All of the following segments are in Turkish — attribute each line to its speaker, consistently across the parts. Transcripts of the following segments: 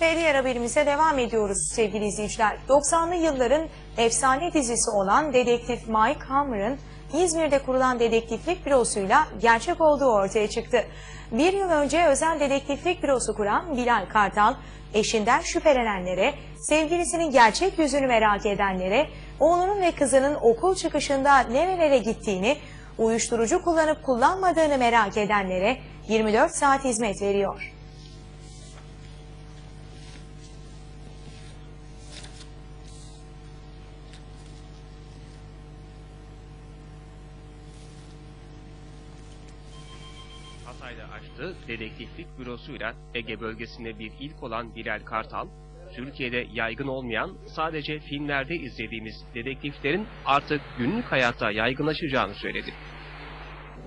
Speaker 1: Ve haberimize devam ediyoruz sevgili izleyiciler. 90'lı yılların efsane dizisi olan Dedektif Mike Hammer'ın İzmir'de kurulan dedektiflik bürosuyla gerçek olduğu ortaya çıktı. Bir yıl önce özel dedektiflik bürosu kuran Bilal Kartal, eşinden şüphelenenlere, sevgilisinin gerçek yüzünü merak edenlere, oğlunun ve kızının okul çıkışında nerelere gittiğini, uyuşturucu kullanıp kullanmadığını merak edenlere 24 saat hizmet veriyor.
Speaker 2: Hatay'da açtığı dedektiflik bürosuyla Ege bölgesinde bir ilk olan Bilal Kartal, Türkiye'de yaygın olmayan sadece filmlerde izlediğimiz dedektiflerin artık günlük hayatta yaygınlaşacağını söyledi.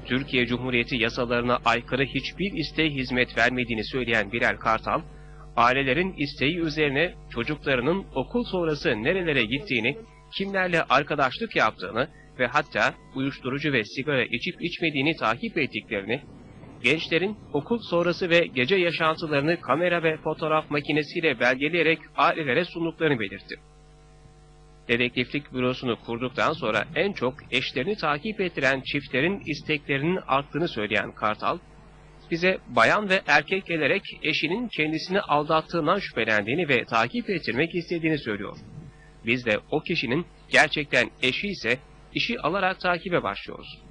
Speaker 2: Türkiye Cumhuriyeti yasalarına aykırı hiçbir isteğe hizmet vermediğini söyleyen Bilal Kartal, ailelerin isteği üzerine çocuklarının okul sonrası nerelere gittiğini, kimlerle arkadaşlık yaptığını ve hatta uyuşturucu ve sigara içip içmediğini takip ettiklerini, gençlerin okul sonrası ve gece yaşantılarını kamera ve fotoğraf makinesiyle belgeleyerek ailelere sunduklarını belirtti. Dedektiflik bürosunu kurduktan sonra en çok eşlerini takip ettiren çiftlerin isteklerinin arttığını söyleyen Kartal, bize bayan ve erkek gelerek eşinin kendisini aldattığından şüphelendiğini ve takip ettirmek istediğini söylüyor. Biz de o kişinin gerçekten eşi ise işi alarak takibe başlıyoruz.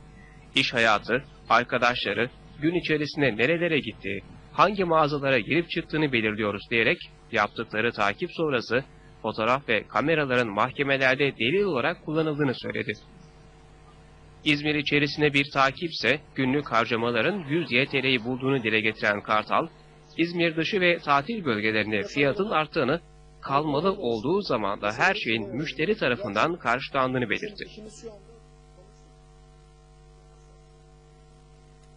Speaker 2: İş hayatı, arkadaşları, gün içerisinde nerelere gittiği, hangi mağazalara girip çıktığını belirliyoruz diyerek yaptıkları takip sonrası fotoğraf ve kameraların mahkemelerde delil olarak kullanıldığını söyledi. İzmir içerisinde bir takipse günlük harcamaların 100 YTL'yi bulduğunu dile getiren Kartal, İzmir dışı ve tatil bölgelerinde fiyatın arttığını, kalmalı olduğu zaman da her şeyin müşteri tarafından karşılandığını belirtti.